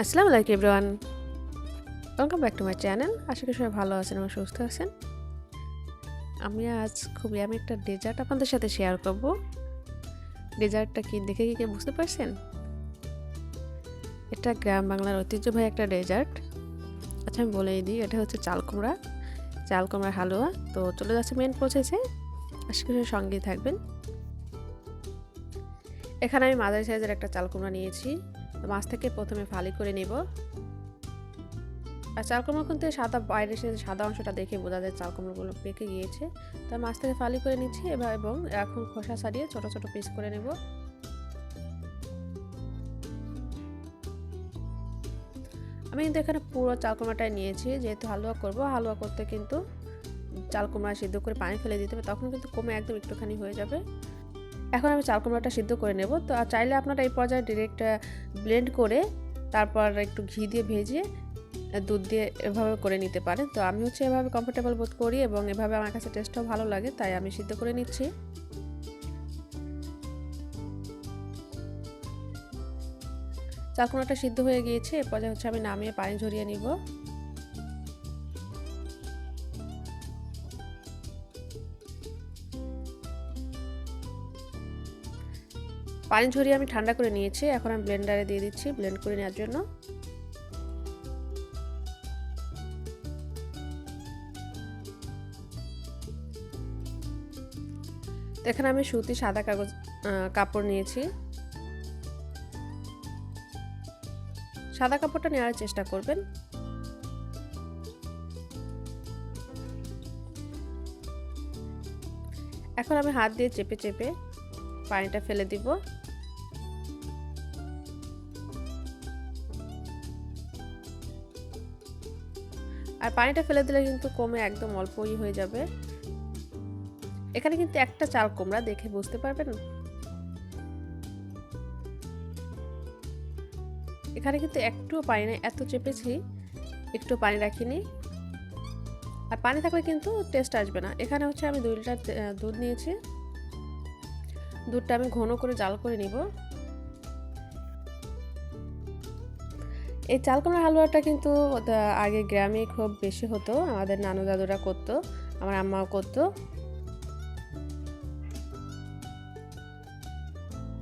আসসালামু আলাইকুম everyone welcome back to my channel আশা করি সবাই ভালো আছেন এবং সুস্থ আছেন। আমি আজ খুবই আমি একটা ডেজার্ট আপনাদের সাথে শেয়ার করব। ডেজার্টটা কি দেখে কি বুঝতে পারছেন? এটা গ্রাম বাংলার ঐতিহ্যবাহী একটা ডেজার্ট আচ্ছা আমি বলেই দিই, এটা হচ্ছে চাল কুমড়া। চাল কুমড়ার হালুয়া। তো চলে যাচ্ছে মেন প্রসেসে আশা করি সঙ্গেই থাকবেন। এখানে আমি মাঝারি সাইজের একটা চাল কুমড়া নিয়েছি। তো মাছ থেকে প্রথমে ফালি করে নেব। আর চাল কুমড়ো কিন্তু সাদা বাইরে সে সাদা অংশটা দেখে বোঝা যায় চাল কুমড়োগুলো পেকে গিয়েছে। তো মাছ থেকে ফালি করে নিচ্ছি এবার এবং এখন খোসা ছাড়িয়ে ছোট ছোট পিস করে নেব। আমি কিন্তু এখানে পুরো চাল কুমড়াটাই নিয়েছি, যেহেতু হালুয়া করব, হালুয়া করতে কিন্তু চাল কুমড়া সিদ্ধ করে পানি ফেলে দিতে হবে, তখন কিন্তু কমে একদম একটুখানি হয়ে যাবে। এখন আমি চাল কুমড়াটা সিদ্ধ করে নেব। তো আর চাইলে আপনারা এই পর্যায়ে ডিরেক্ট ব্লেন্ড করে তারপর একটু ঘি দিয়ে ভেজে দুধ দিয়ে এভাবে করে নিতে পারেন। তো আমি হচ্ছে এভাবে কমফোর্টেবল বোধ করি এবং এভাবে আমার কাছে টেস্টটাও ভালো লাগে, তাই আমি সিদ্ধ করে নিচ্ছি। চালকুনাটা সিদ্ধ হয়ে গিয়েছে এ পর্যায়ে হচ্ছে আমি নামিয়ে পানি ঝরিয়ে নিব। পানি ঝরিয়ে আমি ঠান্ডা করে নিয়েছি। এখন আমি ব্লেন্ডারে দিয়ে দিচ্ছি, ব্লেন্ড করে নেওয়ার জন্য। এখানে আমি সুতি সাদা কাগজ কাপড় নিয়েছি। সাদা কাপড়টা নেওয়ার চেষ্টা করবেন। এখন আমি হাত দিয়ে চেপে চেপে পানিটা ফেলে দিব। আর পানিটা ফেলে দিলে কিন্তু কমে একদম অল্পই হয়ে যাবে। এখানে কিন্তু একটা চাল কুমড়া, দেখে বুঝতে পারবেন? এখানে কিন্তু একটুও পানি নেই, এত চেপেছি, একটু পানি রাখিনি। আর পানি থাকলে কিন্তু টেস্ট আসবে না। এখানে হচ্ছে আমি দুই লিটার দুধ নিয়েছি। দুধটা আমি ঘন করে জাল করে নিব। এই চালকোনার হালুয়াটা কিন্তু আগে গ্রামে খুব বেশি হতো, আমাদের নানু দাদুরা করতো, আমার আম্মাও করতো।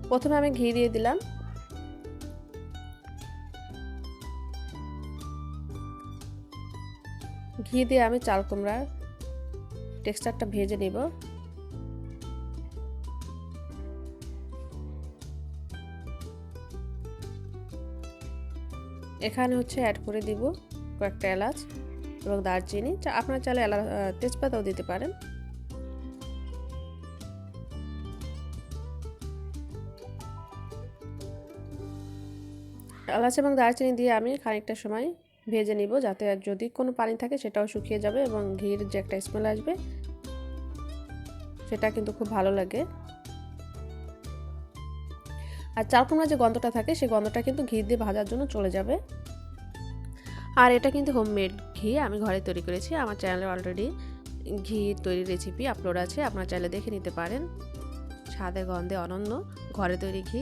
প্রথমে আমি ঘি দিয়ে দিলাম। ঘি দিয়ে আমি চাল কুমড়ার টেক্সচারটা ভেজে নিব। এখানে হচ্ছে অ্যাড করে দিব কয়েকটা এলাচ এবং দারচিনি। আপনার চালে এলা তেজপাতাও দিতে পারেন। এলাচ এবং দারচিনি দিয়ে আমি খানিকটা সময় ভেজে নিব যাতে যদি কোনো পানি থাকে সেটাও শুকিয়ে যাবে এবং ঘির যে একটা স্মেল আসবে, সেটা কিন্তু খুব ভালো লাগে। আর চাল কুমড়া যে গন্ধটা থাকে সেই গন্ধটা কিন্তু ঘি দিয়ে ভাজার জন্য চলে যাবে। আর এটা কিন্তু হোমমেড ঘি আমি ঘরে তৈরি করেছি। আমার চ্যানেলে অলরেডি ঘি তৈরি রেসিপি আপলোড আছে, আপনারা চাইলে দেখে নিতে পারেন। স্বাদে, গন্ধে অনন্য ঘরে তৈরি ঘি।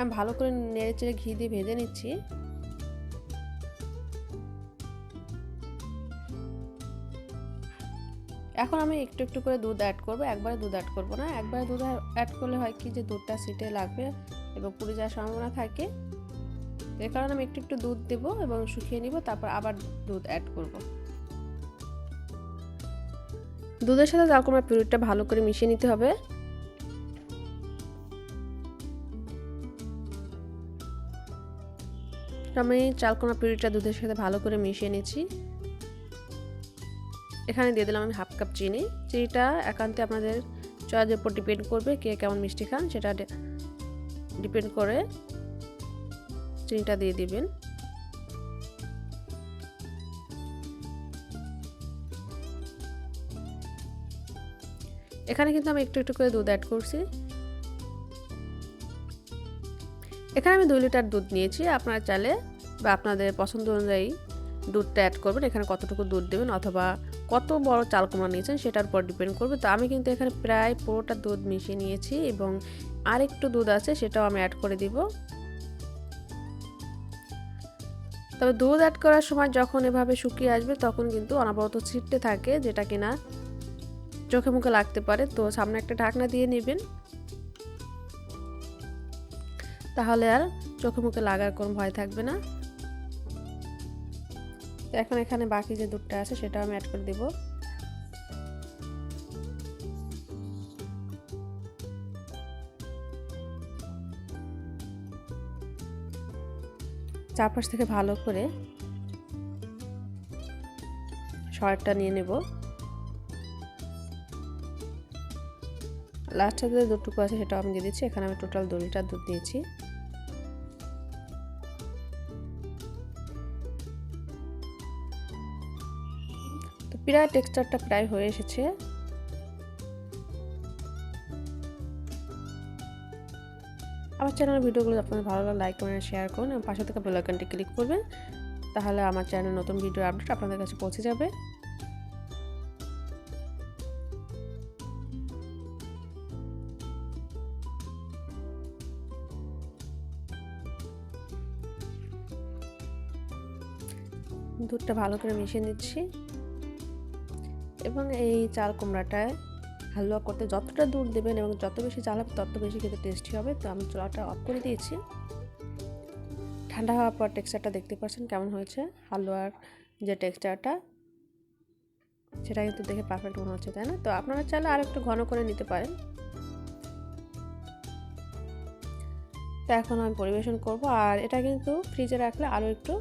আমি ভালো করে নেড়ে চেড়ে ঘি দিয়ে ভেজে নিচ্ছি। এখন আমি একটু একটু করে দুধ অ্যাড করব, একবারে দুধ অ্যাড করব না, একবারে দুধ অ্যাড করলে হয় কি যে দুধটা সিটে লাগবে এবং পুড়ে যাওয়ার সম্ভাবনা থাকে। এর কারণে আমি একটু একটু দুধ দেবো এবং শুকিয়ে নিব, তারপর আবার দুধ অ্যাড করব। দুধের সাথে জালকুমার পিউরিটা ভালো করে মিশিয়ে নিতে হবে। আমি চালকোনা পিউরিটা দুধের সাথে ভালো করে মিশিয়ে নিচ্ছি। এখানে দিয়ে দিলাম আমি হাফ কাপ চিনি। চিনিটা একান্তে আপনাদের চয়েসের উপর ডিপেন্ড করবে কে কেমন মিষ্টি খান, সেটা ডিপেন্ড করে চিনিটা দিয়ে দিবেন। এখানে কিন্তু আমি একটু একটু করে দুধ অ্যাড করছি। এখানে আমি দুই লিটার দুধ নিয়েছি, আপনারা চালে বা আপনাদের পছন্দ অনুযায়ী দুধটা অ্যাড করবেন। এখানে কতটুকু দুধ দেবেন অথবা কত বড় চাল কুমড়া নিয়েছেন সেটার উপর ডিপেন্ড করবে। তো আমি কিন্তু এখানে প্রায় পুরোটা দুধ মিশিয়ে নিয়েছি এবং আর একটু দুধ আছে সেটাও আমি অ্যাড করে দিব। তবে দুধ অ্যাড করার সময় যখন এভাবে শুকিয়ে আসবে তখন কিন্তু অনাবরত ছিটতে থাকে যেটা কিনা চোখে মুখে লাগতে পারে। তো সামনে একটা ঢাকনা দিয়ে নেবেন। তাহলে আর চোখে মুখে লাগার কোনো ভয় থাকবে না। এখন এখানে বাকি যে দুধটা আছে সেটা আমি অ্যাড করে দেব। চারপাশ থেকে ভালো করে শর্টটা নিয়ে নেব। লাস্টে যে দুটুকু আছে সেটাও আমি দিয়ে দিচ্ছি। এখানে আমি টোটাল দু লিটার দুধ দিয়েছি প্রায় টেক্সচারটা প্রায় হয়ে এসেছে। আমার চ্যানেলের ভিডিওগুলো আপনাদের ভালো লাগলে লাইক কমেন্ট শেয়ার করুন। এবং পাশে থেকে বেল আইকনটি ক্লিক করবেন, তাহলে আমার চ্যানেলে নতুন ভিডিও আপডেট আপনাদের কাছে পৌঁছে যাবে। দুধটা ভালো করে মিশিয়ে নিচ্ছি। এবং এই চাল কুমড়াটায় হালুয়া করতে যতটা দুধ দেবেন এবং যত বেশি চাল হবে, তত বেশি খেতে টেস্টি হবে। তো আমি চুলাটা অফ করে দিয়েছি। ঠান্ডা হওয়ার পর টেক্সচারটা দেখতে পাচ্ছেন কেমন হয়েছে। হালুয়ার যে টেক্সচারটা সেটা কিন্তু দেখে পারফেক্ট মনে হচ্ছে, তাই না? তো আপনারা চাইলে আর একটু ঘন করে নিতে পারেন। তো এখন আমি পরিবেশন করব। আর এটা কিন্তু ফ্রিজে রাখলে আরও একটু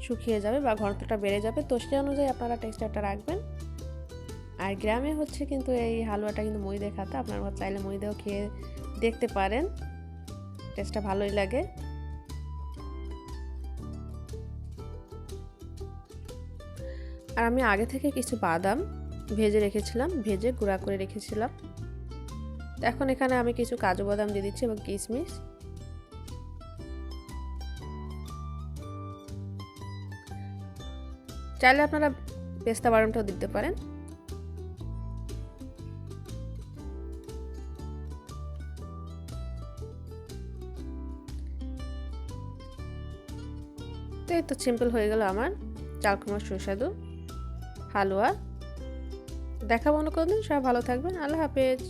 শুকিয়ে যাবে বা ঘনত্বটা বেড়ে যাবে। তো সেই অনুযায়ী আপনারা টেক্সচারটা রাখবেন। আর গ্রামে হচ্ছে কিন্তু এই হালুয়াটা কিন্তু মই দিয়ে খাতে। আপনারা চাইলে মই খেয়ে দেখতে পারেন। টেস্টটা ভালোই লাগে। আর আমি আগে থেকে কিছু বাদাম ভেজে রেখেছিলাম, ভেজে গুঁড়া করে রেখেছিলাম। এখন এখানে আমি কিছু কাজু বাদাম দিয়ে দিচ্ছি এবং কিশমিশ। চাইলে আপনারা পেস্তা বাদামটাও দিতে পারেন। তো এই তো সিম্পল হয়ে গেল আমার। চালকুমার সুস্বাদু। হালুয়া। দেখা মনে করবেন সবাই ভালো থাকবেন। আল্লাহ হাফেজ।